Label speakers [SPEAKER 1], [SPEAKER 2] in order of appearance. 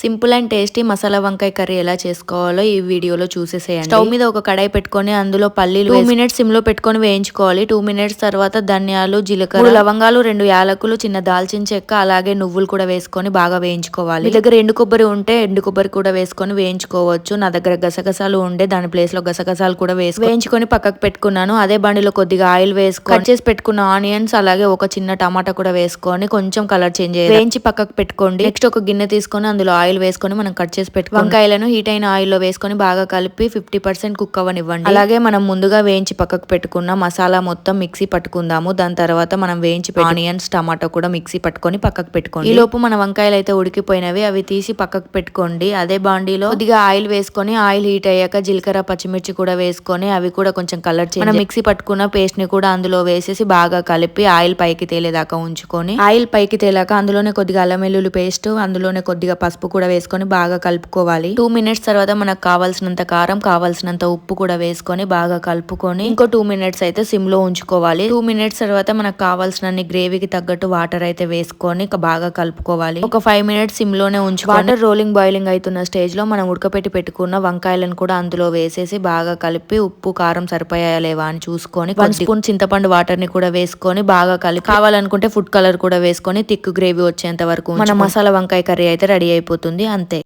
[SPEAKER 1] Simple and tasty masala వంకాయ curry ఎలా చేసుకోవాలో ఈ వీడియోలో చూసేసేయండి. స్టవ్ మీద ఒక కడాయి పెట్టుకొని అందులో పల్లీలు టూ మినిట్స్ సిమ్లో పెట్టుకొని వేయించుకోవాలి. టూ మినిట్స్ తర్వాత ధనియాలు జీలకర్ర లవంగాలు రెండు యాలకులు చిన్న దాల్చిన చెక్క అలాగే నువ్వులు కూడా వేసుకొని బాగా వేయించుకోవాలి. మీ దగ్గర ఎండు కొబ్బరి ఉంటే ఎండు కొబ్బరి కూడా వేసుకొని వేయించుకోవచ్చు. నా దగ్గర గసగసాలు ఉండే దాని ప్లేస్లో గసగసాలు కూడా వేసి వేయించుకొని పక్కకు పెట్టుకున్నాను. అదే బండిలో కొద్దిగా ఆయిల్ వేసుకొని కట్ చేసి పెట్టుకున్న ఆనియన్స్ అలాగే ఒక చిన్న టమాటా కూడా వేసుకొని కొంచెం కలర్ చేంజ్ వేయించి పక్కకు పెట్టుకోండి. నెక్స్ట్ ఒక గిన్నె తీసుకొని అందులో ఆయిల్ వేసుకొని మనం కట్ చేసి పెట్టుకో వంకాయలను హీట్ అయిన ఆయిల్లో వేసుకొని బాగా కలిపి ఫిఫ్టీ పర్సెంట్ కుక్ అవ్వనివ్వండి. అలాగే మనం ముందుగా వేయించి పక్కకు పెట్టుకున్న మసాలా మొత్తం మిక్సీ పట్టుకుందాము. దాని తర్వాత మనం వేయించి ఆనియన్స్ టమాటో కూడా మిక్సీ పట్టుకొని పక్కకు పెట్టుకోండి. ఈ లోపు మన వంకాయలు అయితే ఉడికిపోయినవి అవి తీసి పక్కకు పెట్టుకోండి. అదే బాండీలో కొద్దిగా ఆయిల్ వేసుకొని ఆయిల్ హీట్ అయ్యాక జీలకర్ర పచ్చిమిర్చి కూడా వేసుకొని అవి కూడా కొంచెం కలర్ చేసి మనం మిక్సీ పట్టుకున్న పేస్ట్ని కూడా అందులో వేసేసి బాగా కలిపి ఆయిల్ పైకి తేలేదాకా ఉంచుకొని ఆయిల్ పైకి తేలాక అందులోనే కొద్దిగా అల్లం వెల్లుల్లి పేస్ట్ అందులోనే కొద్దిగా పసుపు కూడా వేసుకొని బాగా కలుపుకోవాలి. టూ మినిట్స్ తర్వాత మనకు కావాల్సినంత కారం కావాల్సినంత ఉప్పు కూడా వేసుకొని బాగా కలుపుకొని ఇంకో టూ మినిట్స్ అయితే సిమ్లో ఉంచుకోవాలి. టూ మినిట్స్ తర్వాత మనకు కావాల్సిన గ్రేవీకి తగ్గట్టు వాటర్ అయితే వేసుకొని బాగా కలుపుకోవాలి. ఒక ఫైవ్ మినిట్స్ సిమ్లోనే ఉంచుకొని వాటర్ రోలింగ్ బాయిలింగ్ అవుతున్న స్టేజ్లో మనం ఉడకపెట్టి పెట్టుకున్న వంకాయలను కూడా అందులో వేసేసి బాగా కలిపి ఉప్పు కారం సరిపోయా లేవా అని చూసుకొని వన్ స్పూన్ చింతపండు వాటర్ని కూడా వేసుకొని బాగా కలిపి కావాలనుకుంటే ఫుడ్ కలర్ కూడా వేసుకొని థిక్ గ్రేవీ వచ్చేంత వరకు మన మసాలా వంకాయ కర్రీ అయితే రెడీ అయిపోతుంది. అంతే.